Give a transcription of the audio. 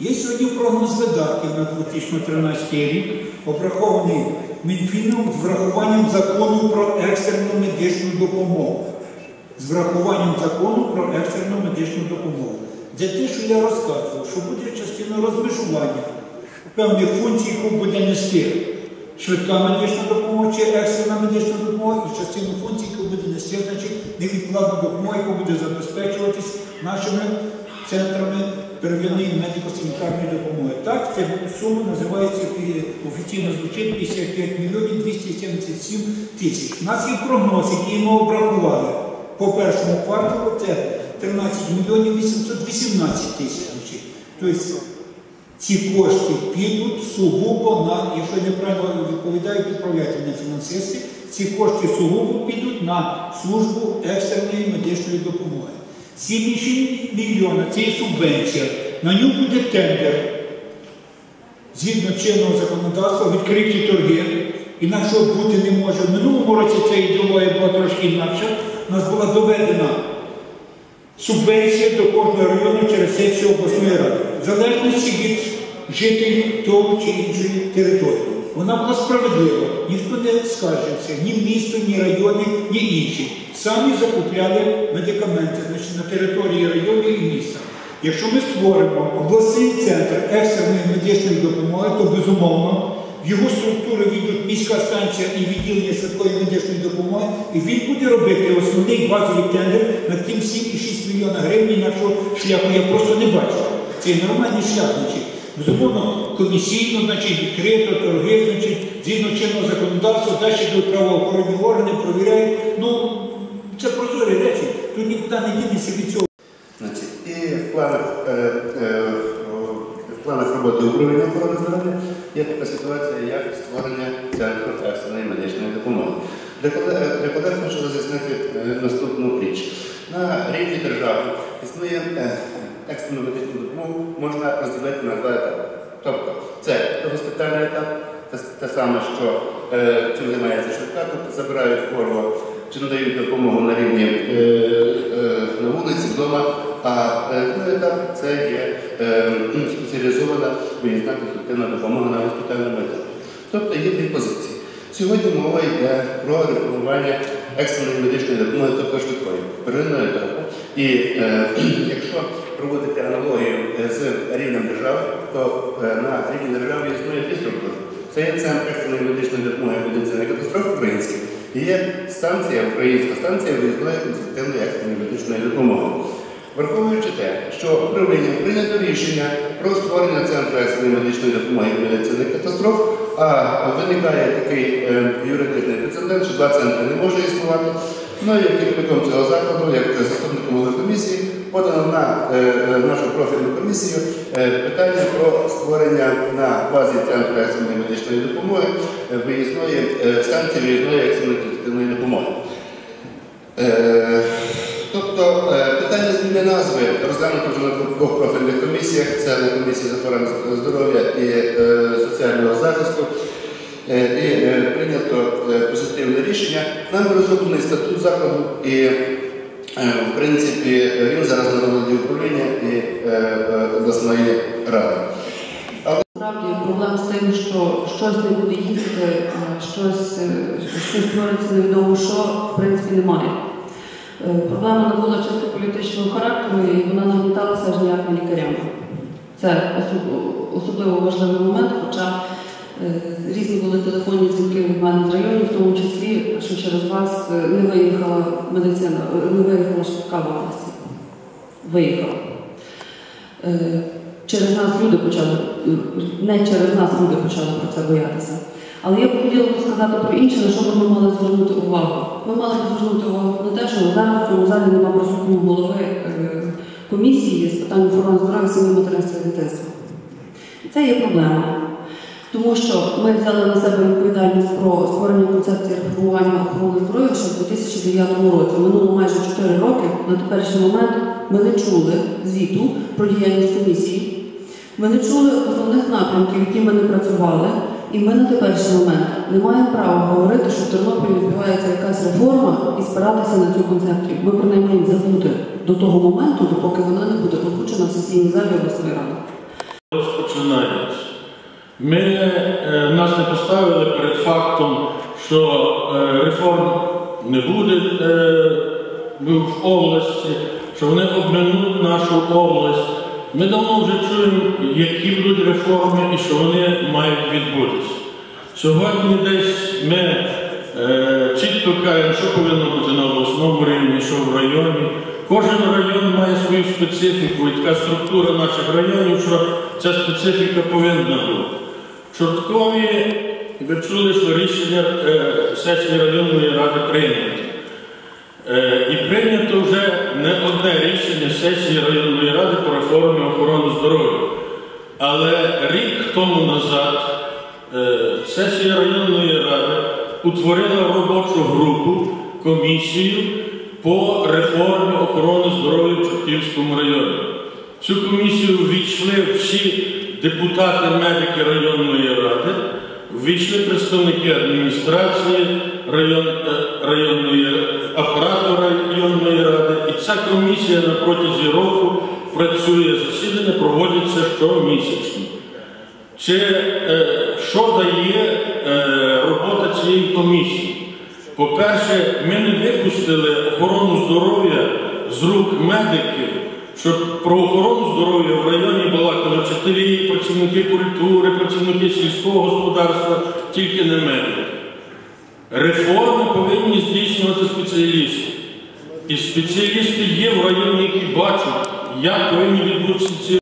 Є сьогодні прогноз видатків на 2013 рік, обрахований Мінфіном з врахуванням закону про екстрену медичну допомогу. З врахуванням закону про екстрену медичну допомогу. Це те, що я розказував, що буде частина розмежування певних функцій, яку буде нести швидка медична допомога чи екстрена медична допомога, і частину функцій, яку буде нести, значить, невідкладна допомога, яка буде забезпечуватись нашими центрами первинної медико-санітарної допомоги. Так, ця сума називається е, офіційно звучить 55 мільйонів 277 тисяч. У нас є прогноз, який ми обрахували по першому кварталу, це 13 мільйонів 818 тисяч. Тобто ці кошти підуть сугубо на, якщо я неправильно відповідаю, підправляйте мене фінансисти, ці кошти сугубо підуть на службу екстреної медичної допомоги. 7,6 мільйона це є субвенція. На нього буде тендер. Згідно чинного законодавства, відкриті торги. Інакше бути не може. В минулому році ця ідеологія була трошки інакша. У нас була доведена субвенція до кожного району через сесію обласної ради, в залежності від жителів того чи іншої території. Вона була справедлива, ніхто не скаржився, ні місто, ні райони, ні інші. Самі закупляли медикаменти значить, на території району і міста. Якщо ми створимо обласний центр екстреної медичної допомоги, то безумовно в його структуру війдуть міська станція і відділення швидкої медичної допомоги, і він буде робити основний базовий тендер на тим 7,6 мільйона гривень, інакшого шляху я просто не бачу. Це нормальний шлях. Значить. Безумовно, комісійно, значить, відкрито, торги, значить, згідно чинного законодавства, далі до правоохоронні органи провіряють. Ну, нікуди не дінеться від цього. І в планах, е, е, в планах роботи управління охорони здоров'я є така ситуація, як створення центру екстреної медичної допомоги. Для колег, хочу роз'яснити е, наступну річ. На рівні держави існує екстрену медичну допомогу, можна розділити на два етапи. Тобто це госпітальний етап, те, саме, що чим займається швидка, тобто забирають хворого чи надають допомогу на рівні е, е, на вулиці, вдома. А е, другий етап це є е, спеціалізована виїзна конструктивна допомога на госпітальному етапі. Тобто є дві позиції. Сьогодні мова йде про реформування екстреної медичної допомоги, тобто швидкої первинного етапу. І е, якщо проводити аналогію е, з рівнем держави, то е, на рівні держави існує дві структури. Це є центр екстреної медичної допомоги медицини катастроф український. Є станція, українська станція виїзної консультативної екстреної медичної допомоги. Враховуючи те, що управління прийнято рішення про створення центру екстреної медичної допомоги медицинних катастроф, а виникає такий е, юридичний прецедент, що два центри не може існувати. Ну і керівником цього закладу, як заступником голови комісії, подано на е, е, нашу профільну комісію е, питання про створення на базі центру екстреної медичної допомоги е, виїзної е, станції виїзної екстреної допомоги. Е, Тобто е, питання зміни назви розглянуто вже на двох профільних комісіях. Це на комісії з охорони здоров'я і е, соціального захисту. Е, І е, прийнято е, позитивне рішення. Нами розроблений статут закладу і, в принципі, він зараз на розгляді управління і обласної ради. Справді проблем з тим, що щось не буде е, щось, щось твориться невідомо що, в принципі, немає. Проблема не була чисто політичного характеру і вона нагніталася аж ніяк не лікарями. Це особливо важливий момент, хоча різні були телефонні дзвінки від мене з районів, в тому числі, що через вас е, не виїхала медицина, е, не виїхала швидка в області. Виїхала. Е, Через нас люди почали, е, не через нас люди почали про це боятися. Але я б хотіла сказати про інше, на що б ми мали звернути увагу. Ми мали звернути увагу на те, що зараз в цьому залі немає присутнього голови е, комісії з питань охорони здоров'я сім'ї материнства і дитинства. Це є проблема. Тому що ми взяли на себе відповідальність про створення концепції реформування охорони здоров'я ще в 2009 році. Минуло майже 4 роки. На теперішній момент ми не чули звіту про діяльність комісії. Ми не чули основних напрямків, які ми не працювали. І ми на теперішній момент не маємо права говорити, що в Тернополі відбувається якась реформа і спиратися на цю концепцію. Ми про неї маємо забути до того моменту, допоки вона не буде озвучена в сесійній залі обласної ради. розпочинається. Ми е, нас не поставили перед фактом, що е, реформ не буде е, в області, що вони обминуть нашу область. Ми давно вже чуємо, які будуть реформи і що вони мають відбутися. Сьогодні десь ми чітко кажемо, що повинно бути на обласному рівні, що в районі. Кожен район має свою специфіку, і така структура наших районів, що ця специфіка повинна бути. Чорткові ви чули, що рішення е, сесії районної ради прийнято. Е, і прийнято вже не одне рішення сесії районної ради по реформі охорони здоров'я. Але рік тому назад е, сесія районної ради утворила робочу групу, комісію по реформі охорони здоров'я в Чортківському районі. Цю комісію ввійшли всі депутати, медики районної ради, ввійшли представники адміністрації район, е, районної апарату районної ради. І ця комісія на протязі року працює, засідання проводяться щомісячно. Чи е, що дає е, робота цієї комісії? По-перше, ми не випустили охорону здоров'я з рук медиків, щоб про охорону здоров'я в районі балакали вчителі, працівники культури, працівники сільського господарства, тільки не медики. Реформи повинні здійснювати спеціалісти. І спеціалісти є в районі, які бачать, як повинні відбутися ці